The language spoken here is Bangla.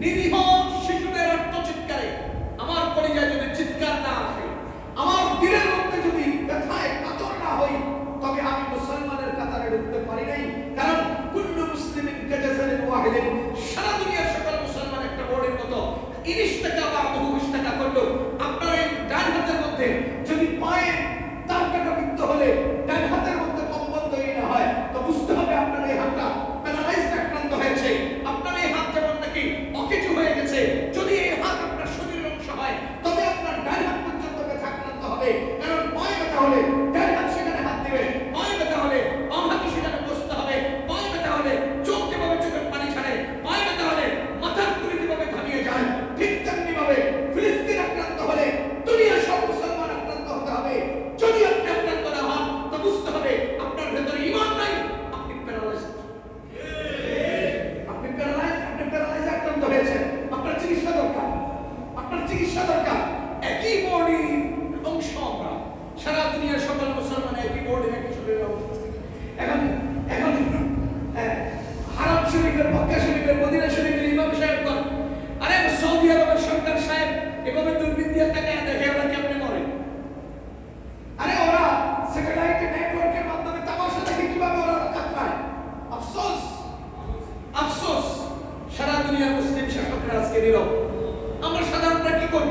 নিরীহ শিশুদের আত্মচিৎকারে। আমার পরিচয় যদি চিৎকার না আসে, আমার দিলের মধ্যে যদি ব্যথায় কাতর না হই তবে আমি মুসলমানের কাতারে ঢুকতে পারি নাই। কারণ কুল্লু মুসলিমিন কাজাসালিন ওয়াহিদিন, সারা দুনিয়ার সকল মুসলমান একটা বোর্ডের মতো, ইনিশ টাকা বা বহুবিশ টাকা করল আপনার এই ডান হাতের মধ্যে শরীফের মক্কা শরীফের মদিনা শরীফের ইমাম আরে সৌদি আরবের সরকার সাহেব এভাবে দেখে ওরা কেমনে মরে? আরে ওরা স্যাটেলাইট নেটওয়ার্কের মাধ্যমে তামাশা দেখে কীভাবে ওরা আফসোস আফসোস। সারা দুনিয়ার মুসলিম শাসকরা আজকে নীরব। আমরা সাধারণরা কি করব?